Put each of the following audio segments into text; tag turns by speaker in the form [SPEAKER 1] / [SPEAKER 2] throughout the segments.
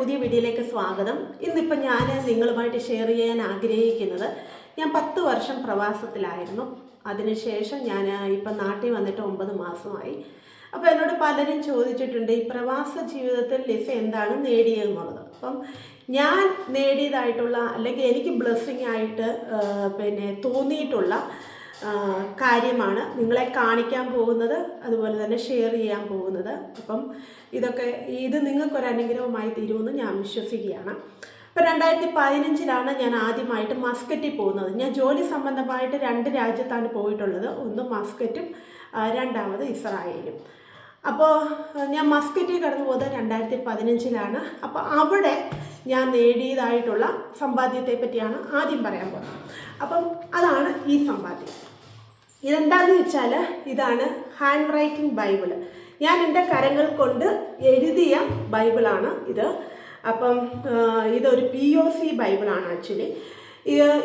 [SPEAKER 1] പുതിയ വീഡിയോയിലേക്ക് സ്വാഗതം. ഇന്നിപ്പോൾ ഞാൻ നിങ്ങളുമായിട്ട് ഷെയർ ചെയ്യാൻ ആഗ്രഹിക്കുന്നത് ഞാൻ പത്ത് വർഷം പ്രവാസത്തിലായിരുന്നു. അതിനുശേഷം ഞാൻ ഇപ്പം നാട്ടിൽ വന്നിട്ട് ഒമ്പത് മാസമായി. അപ്പോൾ എന്നോട് പലരും ചോദിച്ചിട്ടുണ്ട് ഈ പ്രവാസ ജീവിതത്തിൽ ലിസ എന്താണ് നേടിയതെന്നുള്ളത് അപ്പം ഞാൻ നേടിയതായിട്ടുള്ള അല്ലെങ്കിൽ എനിക്ക് ബ്ലെസ്സിങ് ആയിട്ട് പിന്നെ തോന്നിയിട്ടുള്ള കാര്യമാണ്. നിങ്ങളെ കാണിക്കാൻ പോകുന്നത് അതുപോലെ തന്നെ ഷെയർ ചെയ്യാൻ പോകുന്നത്. അപ്പം ഇതൊക്കെ ഇത് നിങ്ങൾക്കൊരു അനുഗ്രഹമായി തീരുമെന്ന് ഞാൻ വിശ്വസിക്കുകയാണ്. ഇപ്പം രണ്ടായിരത്തി പതിനഞ്ചിലാണ് ഞാൻ ആദ്യമായിട്ട് മസ്കറ്റിൽ പോകുന്നത്. ഞാൻ ജോലി സംബന്ധമായിട്ട് രണ്ട് രാജ്യത്താണ് പോയിട്ടുള്ളത്. ഒന്ന് മസ്കറ്റും രണ്ടാമത് ഇസ്രായേലും. അപ്പോൾ ഞാൻ മസ്കറ്റിൽ കടന്നു പോകുന്നത് രണ്ടായിരത്തി പതിനഞ്ചിലാണ് അപ്പോൾ അവിടെ ഞാൻ നേടിയതായിട്ടുള്ള സമ്പാദ്യത്തെ പറ്റിയാണ് ആദ്യം പറയാൻ പോകുന്നത്. അപ്പം അതാണ് ഈ സമ്പാദ്യം. ഇതെന്താണെന്ന് വെച്ചാൽ ഇതാണ് ഹാൻഡ് റൈറ്റിംഗ് ബൈബിൾ ഞാൻ എന്റെ കരങ്ങൾ കൊണ്ട് എഴുതിയ ബൈബിളാണ് ഇത്. അപ്പം ഇതൊരു പി ഒ സി ബൈബിളാണ് ആക്ച്വലി.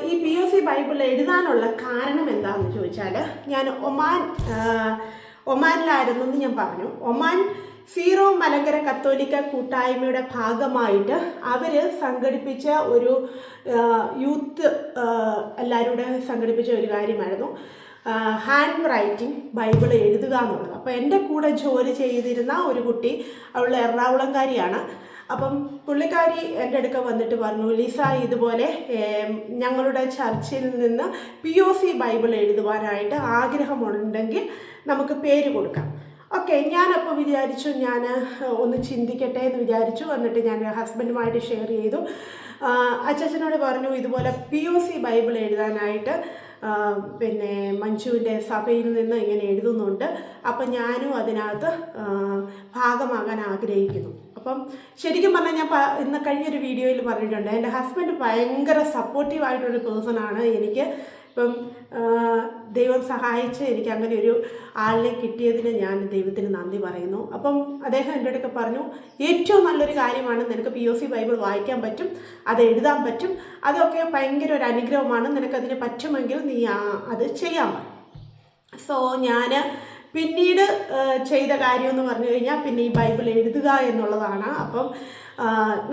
[SPEAKER 1] ഈ പി ഒ സി ബൈബിൾ എഴുതാനുള്ള കാരണം എന്താണെന്ന് ചോദിച്ചാൽ ഞാൻ ഒമാൻ ഒമാനിലായിരുന്നു എന്ന് ഞാൻ പറഞ്ഞു. ഒമാൻ സീറോ മലങ്കര കത്തോലിക്ക കൂട്ടായ്മയുടെ ഭാഗമായിട്ട് അവർ സംഘടിപ്പിച്ച ഒരു യൂത്ത് എല്ലാവരും കൂടെ സംഘടിപ്പിച്ച ഒരു കാര്യമായിരുന്നു. ഹാൻഡ് റൈറ്റിംഗ് ബൈബിൾ എഴുതുക എന്നുള്ളത്. അപ്പോൾ എന്റെ കൂടെ ജോലി ചെയ്തിരുന്ന ഒരു കുട്ടി അവൾ എറണാകുളംകാരിയാണ്. അപ്പം പുള്ളിക്കാരി എന്റെ അടുക്ക വന്നിട്ട് പറഞ്ഞു ലിസ ഇതുപോലെ ഞങ്ങളുടെ ചർച്ചിൽ നിന്ന് പി ഒ സി ബൈബിൾ എഴുതുവാനായിട്ട് ആഗ്രഹമുണ്ടെങ്കിൽ നമുക്ക് പേര് കൊടുക്കാം. ഓക്കെ ഞാനപ്പോൾ വിചാരിച്ചു ഞാൻ ഒന്ന് ചിന്തിക്കട്ടെ എന്ന് വിചാരിച്ചു. എന്നിട്ട് ഞാൻ ഹസ്ബൻഡുമായിട്ട് ഷെയർ ചെയ്തു. അച്ചച്ചനോട് പറഞ്ഞു ഇതുപോലെ പി ഒ സി ബൈബിൾ എഴുതാനായിട്ട് പിന്നെ മഞ്ജുവിന്റെ സഭയിൽ നിന്ന് ഇങ്ങനെ എഴുതുന്നുണ്ട്. അപ്പം ഞാനും അതിനകത്ത് ഭാഗമാകാൻ ആഗ്രഹിക്കുന്നു. അപ്പം ശരിക്കും പറഞ്ഞാൽ ഞാൻ ഇന്ന് കഴിഞ്ഞൊരു വീഡിയോയിൽ പറഞ്ഞിട്ടുണ്ട്. എന്റെ ഹസ്ബൻഡ് ഭയങ്കര സപ്പോർട്ടീവായിട്ടൊരു പേഴ്സണാണ് എനിക്ക് ഇപ്പം ദൈവം സഹായിച്ച് എനിക്ക് അങ്ങനെ ഒരു ആളിനെ കിട്ടിയതിന് ഞാൻ ദൈവത്തിന് നന്ദി പറയുന്നു. അപ്പം അദ്ദേഹം എന്റെ അടുക്ക പറഞ്ഞു ഏറ്റവും നല്ലൊരു കാര്യമാണ് നിനക്ക് പി ഒ സി ബൈബിൾ വായിക്കാൻ പറ്റും അത് എഴുതാൻ പറ്റും അതൊക്കെ ഭയങ്കര ഒരു അനുഗ്രഹമാണ് നിനക്കതിന് പറ്റുമെങ്കിൽ നീ അത് ചെയ്യാൻ സോ ഞാൻ പിന്നീട് ചെയ്ത കാര്യം എന്ന് പറഞ്ഞു കഴിഞ്ഞാൽ പിന്നെ ഈ ബൈബിൾ എഴുതുക എന്നുള്ളതാണ്. അപ്പം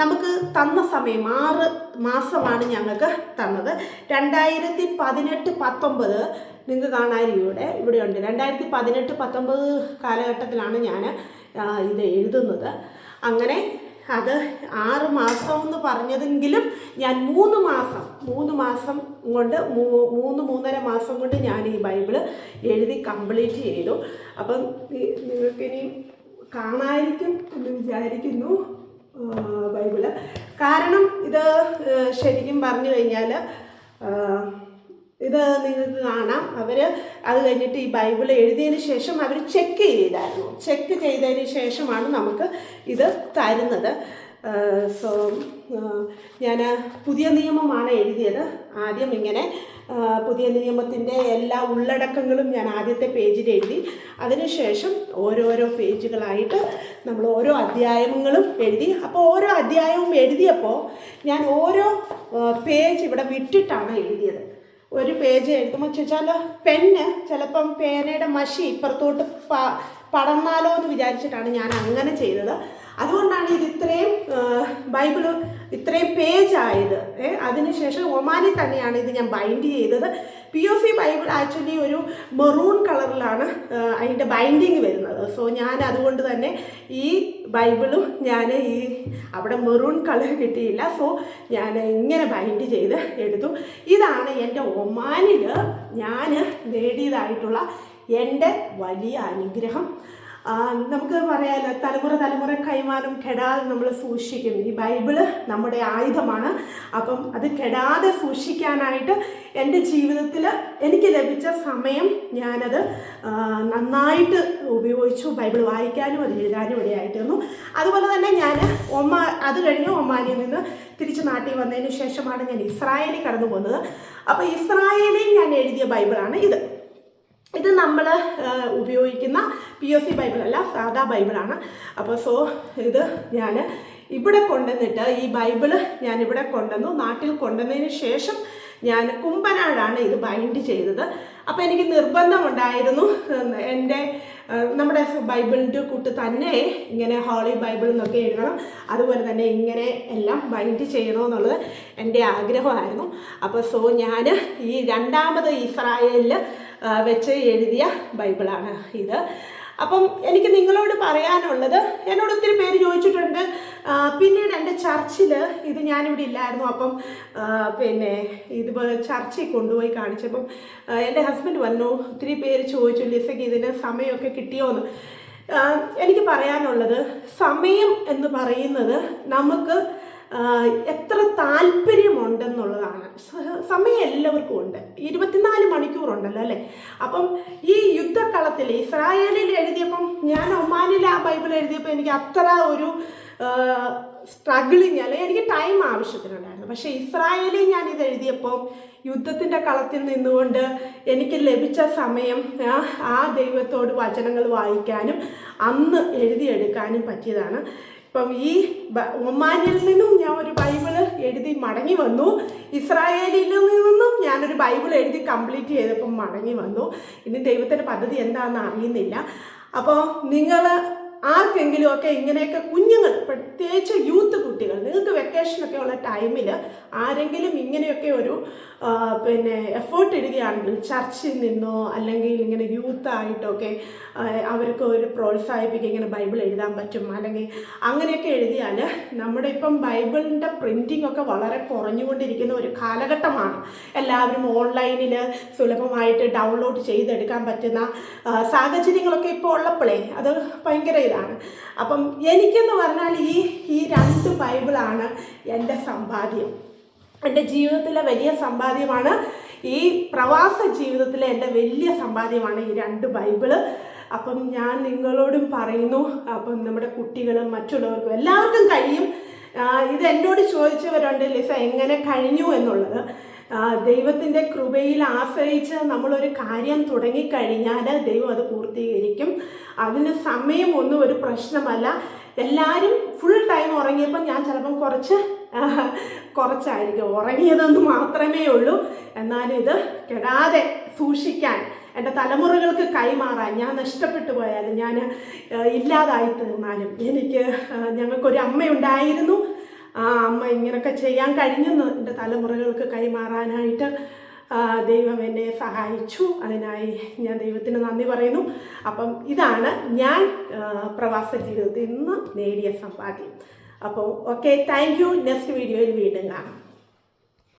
[SPEAKER 1] നമുക്ക് തന്ന സമയം ആറ് മാസമാണ് ഞങ്ങൾക്ക് തന്നത്. രണ്ടായിരത്തി പതിനെട്ട് പത്തൊമ്പത് നിങ്ങൾക്ക് കാണാനും ഇവിടെ. ഉണ്ട് രണ്ടായിരത്തി പതിനെട്ട് പത്തൊമ്പത് കാലഘട്ടത്തിലാണ് ഞാൻ ഇത് എഴുതുന്നത്. അങ്ങനെ അത് ആറ് മാസം എന്ന് പറഞ്ഞതെങ്കിലും ഞാൻ മൂന്ന് മാസം മൂന്ന് മാസം കൊണ്ട് മൂന്ന് മൂന്നര മാസം കൊണ്ട് ഞാൻ ഈ ബൈബിൾ എഴുതി കംപ്ലീറ്റ് ചെയ്തു. അപ്പം നിങ്ങൾക്കിനി കാണായിരിക്കും എന്ന് വിചാരിക്കുന്നു ബൈബിൾ. കാരണം ഇത് ശരിക്കും പറഞ്ഞു കഴിഞ്ഞാൽ ഇത് നിങ്ങൾക്ക് കാണാം. അവർ അത് കഴിഞ്ഞിട്ട് ഈ ബൈബിൾ എഴുതിയതിന് ശേഷം അവർ ചെക്ക് ചെയ്തായിരുന്നു. ചെക്ക് ചെയ്തതിന് ശേഷമാണ് നമുക്ക് ഇത് തരുന്നത്. സോ ഞാൻ പുതിയ നിയമമാണ് എഴുതിയത്. ആദ്യം ഇങ്ങനെ പുതിയ നിയമത്തിന്റെ എല്ലാ ഉള്ളടക്കങ്ങളും ഞാൻ ആദ്യത്തെ പേജിൽ എഴുതി. അതിനുശേഷം ഓരോരോ പേജുകളായിട്ട് നമ്മൾ ഓരോ അധ്യായങ്ങളും എഴുതി. അപ്പോൾ ഓരോ അധ്യായവും എഴുതിയപ്പോൾ ഞാൻ ഓരോ പേജ് ഇവിടെ വിട്ടിട്ടാണ് എഴുതിയത്. ഒരു പേജ് എഴുതുമ്പോൾ ചോദിച്ചാൽ പെണ്ണ് ചിലപ്പം പേനയുടെ മഷി ഇപ്പുറത്തോട്ട് പടർന്നാലോ എന്ന് വിചാരിച്ചിട്ടാണ് ഞാൻ അങ്ങനെ ചെയ്തത്. അതുകൊണ്ടാണ് ഇത് ഇത്രയും ബൈബിൾ ഇത്രയും പേജ് ആയത്. ഏ അതിനുശേഷം ഒമാനിൽ തന്നെയാണ് ഇത് ഞാൻ ബൈൻഡ് ചെയ്തത്. P O C Bible actually ഒരു മെറൂൺ കളറിലാണ് അതിന്റെ ബൈൻഡിങ് വരുന്നത്. സോ ഞാൻ അതുകൊണ്ട് തന്നെ ഈ ബൈബിളും ഞാൻ ഈ അവിടെ മെറൂൺ കളർ കിട്ടിയില്ല. സോ ഞാൻ ഇങ്ങനെ ബൈൻഡ് ചെയ്ത് എടുത്തു. ഇതാണ് എന്റെ ഒമാനിൽ ഞാൻ നേടിയതായിട്ടുള്ള എന്റെ വലിയ അനുഗ്രഹം. നമുക്ക് പറയാമല്ലോ തലമുറ തലമുറ കൈമാറും കെടാതെ നമ്മൾ സൂക്ഷിക്കും. ഈ ബൈബിൾ നമ്മുടെ ആയുധമാണ്. അപ്പം അത് കെടാതെ സൂക്ഷിക്കാനായിട്ട് എന്റെ ജീവിതത്തിൽ എനിക്ക് ലഭിച്ച സമയം ഞാനത് നന്നായിട്ട് ഉപയോഗിച്ചു. ബൈബിൾ വായിക്കാനും അത് എഴുതാനും ഇടയായിട്ടിരുന്നു അതുപോലെ തന്നെ ഞാൻ ഒമാ അത് കഴിഞ്ഞ് ഒമാനിൽ നിന്ന് തിരിച്ച് നാട്ടിൽ വന്നതിന് ശേഷമാണ് ഞാൻ ഇസ്രായേലിൽ കടന്നു പോകുന്നത് അപ്പോൾ ഇസ്രായേലിൽ ഞാൻ എഴുതിയ ബൈബിളാണ് ഇത്. നമ്മൾ ഉപയോഗിക്കുന്ന പി ഒ സി ബൈബിളല്ല സാധാ ബൈബിളാണ്. അപ്പോൾ സോ ഇത് ഞാൻ ഇവിടെ കൊണ്ടുവന്നിട്ട് ഈ ബൈബിൾ ഞാൻ ഇവിടെ കൊണ്ടുവന്നു. നാട്ടിൽ കൊണ്ടുവന്നതിന് ശേഷം ഞാൻ കുമ്പനാടാണ് ഇത് ബൈൻഡ് ചെയ്തത്. അപ്പോൾ എനിക്ക് നിർബന്ധമുണ്ടായിരുന്നു എന്റെ നമ്മുടെ ബൈബിളിന്റെ കൂട്ട് തന്നെ ഇങ്ങനെ ഹോളി ബൈബിൾ എന്നൊക്കെ എഴുതണം. അതുപോലെ തന്നെ ഇങ്ങനെ എല്ലാം ബൈൻഡ് ചെയ്യണമെന്നുള്ളത് എന്റെ ആഗ്രഹമായിരുന്നു. അപ്പോൾ സോ ഞാൻ ഈ രണ്ടാമത് ഇസ്രായേലിൽ വെച്ച് എഴുതിയ ബൈബിളാണ് ഇത്. അപ്പം എനിക്ക് നിങ്ങളോട് പറയാനുള്ളത് എന്നോട് ഒത്തിരി പേര് ചോദിച്ചിട്ടുണ്ട്. പിന്നീട് എന്റെ ചർച്ചിൽ ഇത് ഞാനിവിടെ ഇല്ലായിരുന്നു. അപ്പം പിന്നെ ഇത് ചർച്ചിൽ കൊണ്ടുപോയി കാണിച്ചപ്പം എന്റെ ഹസ്ബൻഡ് വന്നു. ഒത്തിരി പേര് ചോദിച്ചു ലിസയ്ക്ക് ഇതിന് സമയമൊക്കെ കിട്ടിയോന്ന്? എനിക്ക് പറയാനുള്ളത് സമയം എന്ന് പറയുന്നത് നമുക്ക് എത്ര താല്പര്യമുണ്ടെന്നുള്ളതാണ്. സമയം എല്ലാവർക്കും ഉണ്ട്. ഇരുപത്തിനാല് മണിക്കൂറുണ്ടല്ലോ അല്ലേ? അപ്പം ഈ യുദ്ധക്കളത്തിൽ ഇസ്രായേലിൽ എഴുതിയപ്പം ഞാൻ ഒമാനിൽ ആ ബൈബിൾ എഴുതിയപ്പോൾ എനിക്ക് അത്ര ഒരു സ്ട്രഗിളിങ് അല്ലെങ്കിൽ എനിക്ക് ടൈം ആവശ്യത്തിനുണ്ടായിരുന്നു. പക്ഷേ ഇസ്രായേലിൽ ഞാൻ ഇത് എഴുതിയപ്പോൾ യുദ്ധത്തിന്റെ കളത്തിൽ നിന്നുകൊണ്ട് എനിക്ക് ലഭിച്ച സമയം ആ ദൈവത്തോട് വചനങ്ങൾ വായിക്കാനും അന്ന് എഴുതിയെടുക്കാനും പറ്റിയതാണ്. ഇപ്പം ഈ ഒമാനിൽ നിന്നും ഞാൻ ഒരു ബൈബിൾ എഴുതി മടങ്ങി വന്നു. ഇസ്രായേലിൽ നിന്നും ഞാനൊരു ബൈബിൾ എഴുതി കംപ്ലീറ്റ് ചെയ്തപ്പം മടങ്ങി വന്നു. ഇനി ദൈവത്തിന്റെ പദ്ധതി എന്താണെന്ന് അറിയുന്നില്ല. അപ്പോൾ നിങ്ങൾ ആർക്കെങ്കിലും ഒക്കെ ഇങ്ങനെയൊക്കെ കുഞ്ഞുങ്ങൾ പ്രത്യേകിച്ച് യൂത്ത് കുട്ടികൾ നിങ്ങൾക്ക് വെക്കേഷനൊക്കെ ഉള്ള ടൈമിൽ ആരെങ്കിലും ഇങ്ങനെയൊക്കെ ഒരു പിന്നെ എഫേർട്ട് ഇടുകയാണെങ്കിൽ ചർച്ചിൽ നിന്നോ അല്ലെങ്കിൽ ഇങ്ങനെ യൂത്ത് ആയിട്ടൊക്കെ ആ, അവർക്ക് ഒരു പ്രോത്സാഹിപ്പിക്കുക ഇങ്ങനെ ബൈബിൾ എഴുതാൻ പറ്റും. അല്ലെങ്കിൽ അങ്ങനെയൊക്കെ എഴുതിയാൽ നമ്മുടെ ഇപ്പം ബൈബിളിന്റെ പ്രിന്റിംഗ് ഒക്കെ വളരെ കുറഞ്ഞുകൊണ്ടിരിക്കുന്ന ഒരു കാലഘട്ടമാണ്. എല്ലാവരും ഓൺലൈനിൽ സുലഭമായിട്ട് ഡൗൺലോഡ് ചെയ്തെടുക്കാൻ പറ്റുന്ന സാഹചര്യങ്ങളൊക്കെ ഇപ്പോൾ ഉള്ളപ്പോഴേ അത് ഭയങ്കര ഇതാണ് അപ്പം എനിക്കെന്ന് പറഞ്ഞാൽ ഈ ഈ രണ്ട് ബൈബിളാണ് എന്റെ സമ്പാദ്യം. എന്റെ ജീവിതത്തിലെ വലിയ സമ്പാദ്യമാണ് ഈ പ്രവാസ ജീവിതത്തിലെ എന്റെ വലിയ സമ്പാദ്യമാണ് ഈ രണ്ട് ബൈബിൾ. അപ്പം ഞാൻ നിങ്ങളോടും പറയുന്നു അപ്പം നമ്മുടെ കുട്ടികളും മറ്റുള്ളവർക്കും എല്ലാവർക്കും കഴിയും. ഇത് എന്നോട് ചോദിച്ചവരുണ്ട് ലിസ എങ്ങനെ കഴിഞ്ഞു? എന്നുള്ളത്. ദൈവത്തിന്റെ കൃപയിൽ ആശ്രയിച്ച് നമ്മളൊരു കാര്യം തുടങ്ങിക്കഴിഞ്ഞാൽ ദൈവം അത് പൂർത്തീകരിക്കും. അതിന് സമയമൊന്നും ഒരു പ്രശ്നമല്ല. എല്ലാവരും ഫുൾ ടൈം ഉറങ്ങിയപ്പോൾ ഞാൻ ചിലപ്പം കുറച്ച് കുറച്ചായിരിക്കും. ഉറങ്ങിയതെന്ന് മാത്രമേ ഉള്ളൂ. എന്നാലും ഇത് കെടാതെ സൂക്ഷിക്കാൻ എന്റെ തലമുറകൾക്ക് കൈമാറാൻ ഞാൻ നഷ്ടപ്പെട്ടു പോയാലും ഞാൻ ഇല്ലാതായി തീർന്നാലും എനിക്ക് ഞങ്ങൾക്കൊരു അമ്മയുണ്ടായിരുന്നു. അമ്മ ഇങ്ങനെയൊക്കെ ചെയ്യാൻ കഴിഞ്ഞെന്ന് എന്റെ തലമുറകൾക്ക് കൈമാറാനായിട്ട് ദൈവം എന്നെ സഹായിച്ചു. അതിനായി ഞാൻ ദൈവത്തിന് നന്ദി പറയുന്നു. അപ്പം ഇതാണ് ഞാൻ ആ, പ്രവാസ ജീവിതത്തിൽ നിന്ന് നേടിയ സമ്പാദ്യം. അപ്പോൾ ഓക്കെ താങ്ക് യു നെക്സ്റ്റ് വീഡിയോയിൽ വീണ്ടും കാണാം.